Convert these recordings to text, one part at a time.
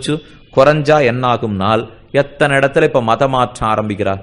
குறைஞ்சா குறைஞ்சா என்னாகும்னால் எத்தனை இடத்துல இப்ப மதமாற்றம் ஆரம்பிக்கிறார்?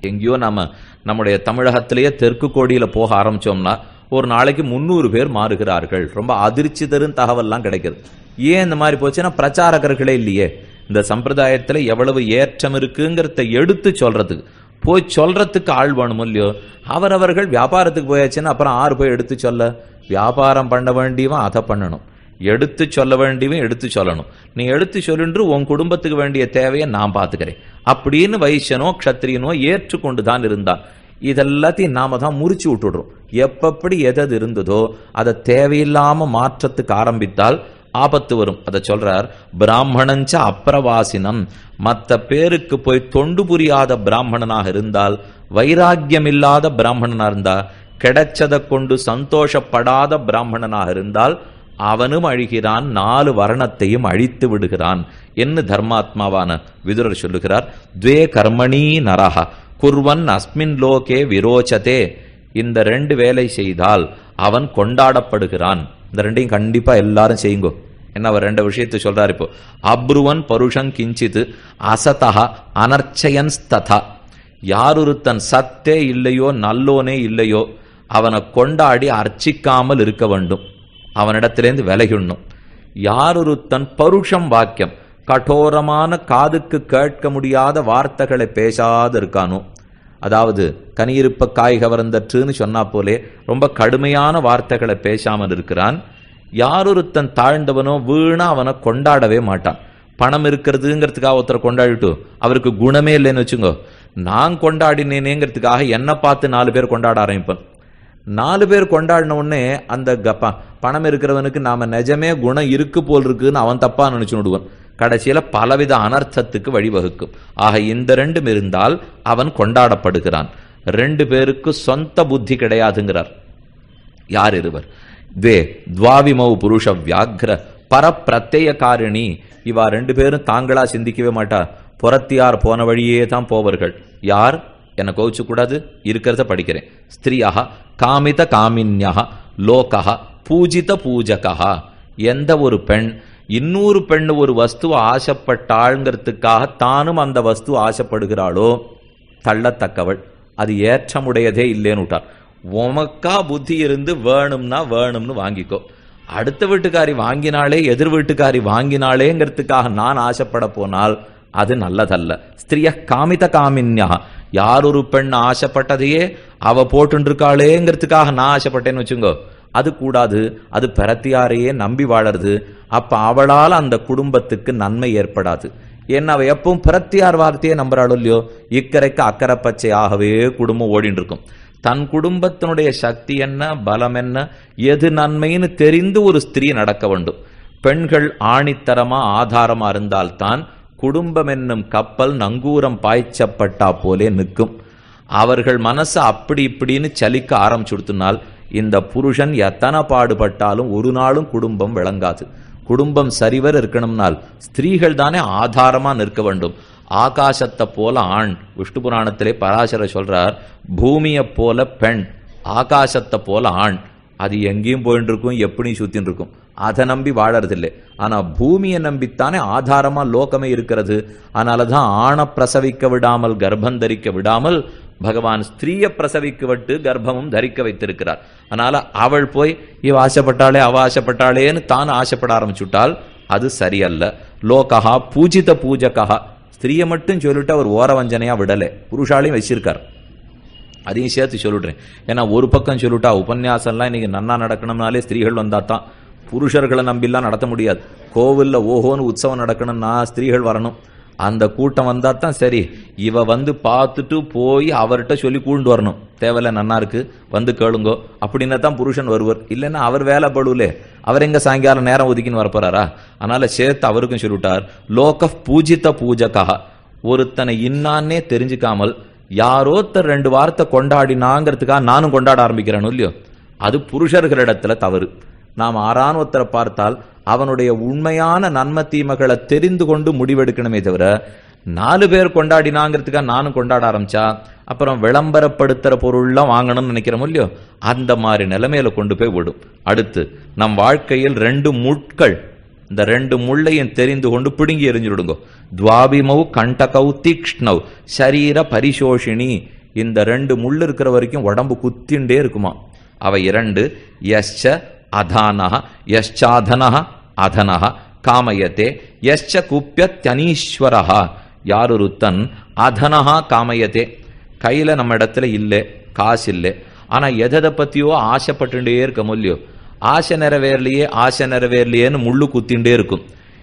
எங்கேயோ நாம நம்முடைய தமிழகத்திலேயே தெற்கு கோடியில போக ஆரம்பிச்சோம்னா ஒரு நாளைக்கு முந்நூறு பேர் மாறுகிறார்கள். ரொம்ப அதிர்ச்சி தரும் தகவல்லாம் கிடைக்குது. ஏன் இந்த மாதிரி போச்சுன்னா பிரச்சாரகர்களே இல்லையே. இந்த சம்பிரதாயத்துல எவ்வளவு ஏற்றம் இருக்குங்கிறத எடுத்து சொல்றதுக்கு. போய் சொல்றதுக்கு ஆள் வேணும் இல்லையோ? அவரவர்கள் வியாபாரத்துக்கு போயாச்சுன்னா அப்புறம் ஆறு போய் எடுத்து சொல்ல. வியாபாரம் பண்ண வேண்டியவன் அதை பண்ணணும். எடுத்து சொல்ல வேண்டியவன் எடுத்து சொல்லணும். நீ எடுத்து சொல்லுன்று உன் குடும்பத்துக்கு வேண்டிய தேவையை நான் பார்த்துக்கிறேன். அப்படின்னு வைசியனோ க்ஷத்திரியனோ ஏற்றுக்கொண்டு தான் இருந்தான். இதெல்லாத்தையும் நாம தான் முறிச்சு விட்டுடுறோம். எப்பப்படி எதது இருந்ததோ அதை தேவையில்லாம மாற்றத்துக்கு ஆரம்பித்தால் ஆபத்து வரும். அதை சொல்றார் பிராமணஞ்ச அப்பிரவாசினம் மற்ற பேருக்கு போய் தொண்டு புரியாத பிராமணனாக இருந்தால் வைராக்கியம் இல்லாத பிராமணனாக இருந்தா கிடைச்சதை கொண்டு சந்தோஷப்படாத பிராமணனாக இருந்தால் அவனும் அழிகிறான் நாலு வர்ணத்தையும் அழித்து விடுகிறான் என்று தர்மாத்மாவான விதுரர் சொல்லுகிறார். துவே கர்மணி நரஹ குர்வன் அஸ்மின் லோகே விரோச்சதே. இந்த ரெண்டு வேலை செய்தால் அவன் கொண்டாடப்படுகிறான். இந்த ரெண்டையும் கண்டிப்பா எல்லாரும் செய்யுங்கோ. என்ன அவர் ரெண்டு விஷயத்தை சொல்றாரு இப்போ. அப்ருவன் பருஷன் கிஞ்சித் அசதா அனர்ச்சயன் ததா யாரொருத்தன் சத்தே இல்லையோ நல்லோனே இல்லையோ அவனை கொண்டாடி அர்ச்சிக்காமல் இருக்க வேண்டும். அவனிடத்திலேருந்து விலகிடணும். யாரொருத்தன் பருஷம் வாக்கியம் கடோரமான காதுக்கு கேட்க முடியாத வார்த்தைகளை பேசாது இருக்கானோ அதாவது கனியிருப்ப காய் கவர்ந்தற்றுன்னு சொன்னா போலே ரொம்ப கடுமையான வார்த்தைகளை பேசாமல் இருக்கிறான். யாரொருத்தன் தாழ்ந்தவனோ வீணா அவனை கொண்டாடவே மாட்டான். பணம் இருக்கிறதுங்கிறதுக்காக ஒருத்தரை கொண்டாடிட்டு அவருக்கு குணமே இல்லைன்னு வச்சுங்கோ. நான் கொண்டாடினேனேங்கிறதுக்காக என்னை பார்த்து நாலு பேர் கொண்டாட ஆரம்பிப்பேன். நாலு பேர் கொண்டாடின உடனே அந்த கப்பா பணம் இருக்கிறவனுக்கு நாம நிஜமே குணம் இருக்கு போல் இருக்குன்னு அவன் தப்பா நினைச்சு விடுவான். கடைசியில பலவித அனர்த்தத்துக்கு வழிவகுக்கும். ஆக இந்த ரெண்டும் இருந்தால் அவன் கொண்டாடப்படுகிறான். ரெண்டு பேருக்கு சொந்த புத்தி கிடையாதுங்கிறார். யார் இருவர்? தே துவாவிமௌ புருஷ வியாக்ர பரப்பிரத்யய காரிணி. இவா ரெண்டு பேரும் தாங்களா சிந்திக்கவே மாட்டா. புறத்தியார் போன வழியே தான் போவர்கள். யார்? என்னை கோவிச்சக்கூடாது இருக்கிறத படிக்கிறேன். ஸ்திரியா காமித காமின்யா லோகா பூஜித பூஜகா எந்த ஒரு பெண் இன்னொரு பெண் ஒரு வஸ்துவை ஆசைப்பட்டாளுங்கிறதுக்காக தானும் அந்த வஸ்து ஆசைப்படுகிறாளோ? தள்ளத்தக்கவள். அது ஏற்றமுடையதே இல்லைன்னு விட்டார். உமக்கா புத்தி இருந்து வேணும்னா வேணும்னு வாங்கிக்கோ. அடுத்த வீட்டுக்காரி வாங்கினாலே எதிர் வீட்டுக்காரி வாங்கினாலேங்கிறதுக்காக நான் ஆசைப்பட போனால் அது நல்லதல்ல. ஸ்திரிய காமித காமின்யா யார் ஒரு பெண் ஆசைப்பட்டதையே அவ போட்டுருக்காளேங்கிறதுக்காக நான் ஆசைப்பட்டேன்னு வச்சுங்கோ. அது கூடாது. அது பிரத்தியாரையே நம்பி வாழறது. அப்ப அவளால் அந்த குடும்பத்துக்கு நன்மை ஏற்படாது. ஏன்னா அவ எப்பவும் பிரத்தியார் வார்த்தையே நம்புறாளோ இல்லையோ இக்கரைக்கு அக்கறை பச்சையாகவே குடும்பம் ஓடிட்டு இருக்கும் தன் குடும்பத்தினுடைய சக்தி என்ன பலம் என்ன எது நன்மைன்னு தெரிந்து ஒரு ஸ்திரீ நடக்க வேண்டும். பெண்கள் ஆணித்தரமா ஆதாரமா இருந்தால்தான் குடும்பம் என்னும் கப்பல் நங்கூரம் பாய்ச்சப்பட்டா போலே நிற்கும். அவர்கள் மனசு அப்படி இப்படின்னு சலிக்க ஆரம்பிச்சுடுத்துனால் இந்த புருஷன் எத்தனை பாடுபட்டாலும் ஒரு நாளும் குடும்பம் விளங்காது. குடும்பம் சரிவர இருக்கணும்னால் ஸ்திரீகள் தானே ஆதாரமா நிற்க வேண்டும். ஆகாசத்தை போல ஆண் விஷ்ணு புராணத்திலே பராசர சொல்றார் பூமியை போல பெண் ஆகாசத்தை போல ஆண். அது எங்கேயும் போயிட்டு இருக்கும் எப்படியும் சுத்தின்னு இருக்கும் அதை நம்பி வாழறதில்லை. ஆனா பூமியை நம்பித்தானே ஆதாரமா லோகமே இருக்கிறது. அதனாலதான் ஆணை பிரசவிக்க விடாமல் கர்ப்பம் தரிக்க விடாமல் பகவான் ஸ்திரீய பிரசவிக்க விட்டு கர்ப்பமும் தரிக்க வைத்திருக்கிறார். அதனால அவள் போய் இவ ஆசைப்பட்டாளே அவ ஆசைப்பட்டாளேன்னு தான் ஆசைப்பட ஆரம்பிச்சுட்டால் அது சரியல்ல. லோகா பூஜித பூஜகா ஸ்திரீயை மட்டும் சொல்லிட்டு அவர் ஓரவஞ்சனையா விடலை. புருஷாலையும் வச்சிருக்கார். அதையும் சேர்த்து சொல்லிடுறேன். ஏன்னா ஒரு பக்கம் சொல்லிட்டா உபன்யாசம்லாம் இன்னைக்கு நன்னா நடக்கணும்னாலே ஸ்திரீகள் வந்தா தான் புருஷர்களை நம்பிலாம் நடத்த முடியாது. கோவிலில் ஓஹோன்னு உற்சவம் நடக்கணும்னா ஸ்திரீகள் வரணும். அந்த கூட்டம் வந்தா தான் சரி. இவ வந்து பார்த்துட்டு போய் அவர்கிட்ட சொல்லி கூண்டு வரணும். தேவையில்ல நன்னா இருக்கு வந்து கேளுங்கோ. அப்படின்னா தான் புருஷன் வருவர். இல்லைன்னா அவர் வேலை படுவலே. அவர் எங்க சாயங்காலம் நேரம் ஒதுக்கின்னு வரப்போறாரா? அதனால சேர்த்து அவருக்கும் சொல்லிவிட்டார். லோக பூஜித்த பூஜகா. ஒருத்தனை இன்னான்னே தெரிஞ்சுக்காமல் யாரோத்தர் ரெண்டு வார்த்தை கொண்டாடினாங்கிறதுக்காக நானும் கொண்டாட ஆரம்பிக்கிறேன் இல்லையோ? அது புருஷர்களிடத்துல தவறு. நாம் ஆறான் ஒருத்தரை பார்த்தால் அவனுடைய உண்மையான நன்மை தீமைகளை தெரிந்து கொண்டு முடிவெடுக்கணுமே தவிர நாலு பேர் கொண்டாடினாங்கிறதுக்காக நானும் கொண்டாட ஆரம்பிச்சா அப்புறம் விளம்பரப்படுத்துற பொருள்லாம் வாங்கணும்னு நினைக்கிறோம் இல்லையோ? அந்த மாதிரி நிலைமையில கொண்டு போய் விடும். அடுத்து நம் வாழ்க்கையில் ரெண்டு முட்கள் இந்த ரெண்டு முள்ளையும் தெரிந்து கொண்டு பிடுங்கி எரிஞ்சுடுங்க துவாபிமௌ கண்டகௌ தீக்ஷ்ணவ். சரீர பரிசோஷினி. இந்த ரெண்டு முள் இருக்கிற வரைக்கும் உடம்பு குத்திண்டே இருக்குமா? அவை இரண்டு யஷ்ச அதானஹ யஷ்சாதனஹ அதனஹ காமயத்தே யஷ்ச குப்பியத்யனீஸ்வரஹ யாரொருத்தன் அதனஹா காமயத்தே கையில் நம்ம இடத்துல இல்லை காசு இல்லை ஆனால் எதை பற்றியோ ஆசைப்பட்டுட்டே இருக்க முடியும் ஆசை நிறைவேறலையே ஆசை நிறைவேறலையேன்னு முள்ளு குத்திண்டே இருக்கும்.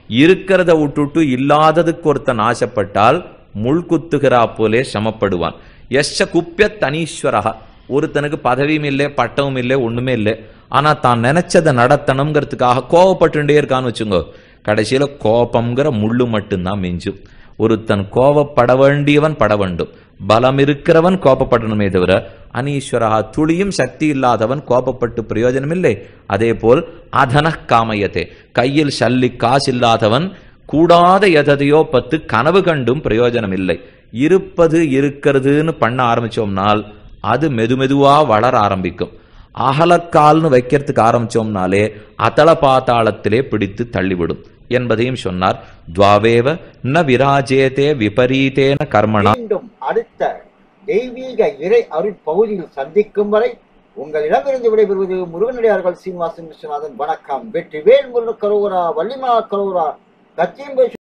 இருக்கிறத விட்டுட்டு இல்லாததுக்கு ஒருத்தன் ஆசைப்பட்டால் முள் குத்துகிறா போலே சமப்படுவான். எஸ்ச குப்பிய தனீஸ்வரகா ஒருத்தனுக்கு பதவியும் இல்லை பட்டமும் இல்லை ஒண்ணுமே இல்லை. ஆனா தான் நினைச்சதை நடத்தணுங்கிறதுக்காக கோவப்பட்டுட்டே இருக்கான்னு வச்சுங்கோ. கடைசியில கோபம்ங்கிற முள்ளு மட்டும்தான் மிஞ்சும். ஒருத்தன் கோபப்பட வேண்டியவன் பட வேண்டும். பலம் இருக்கிறவன் கோபப்படணுமே தவிர அனீஸ்வரா துளியும் சக்தி இல்லாதவன் கோபப்பட்டு பிரயோஜனம் இல்லை அதே போல் அதன காமயத்தே கையில் சல்லி காசு இல்லாதவன் கூடாத எதையோ பத்து கனவு கண்டும் பிரயோஜனம் இல்லை இருப்பது இருக்கிறதுன்னு பண்ண ஆரம்பிச்சோம்னால் அது மெதுமெதுவா வளர ஆரம்பிக்கும். அகலக்கால்னு வைக்கிறதுக்கு ஆரம்பிச்சோம்னாலே அதள பாத்தாளத்திலே பிடித்து தள்ளிவிடும். என்பதையும் சொன்னார். துவாவேவ ந விராஜேதே விபரீதேன கர்மணா. மீண்டும் அடுத்த தெய்வீக இறை அருட்பகுதியில் சந்திக்கும் வரை உங்களிடமிருந்து விடைபெறுவது முருகனடியார்கள் சீனிவாசன் விஸ்வநாதன். வணக்கம். வெற்றி வேல் முருகன் கரோரா வள்ளிமா கரோரா கச்சியம்பை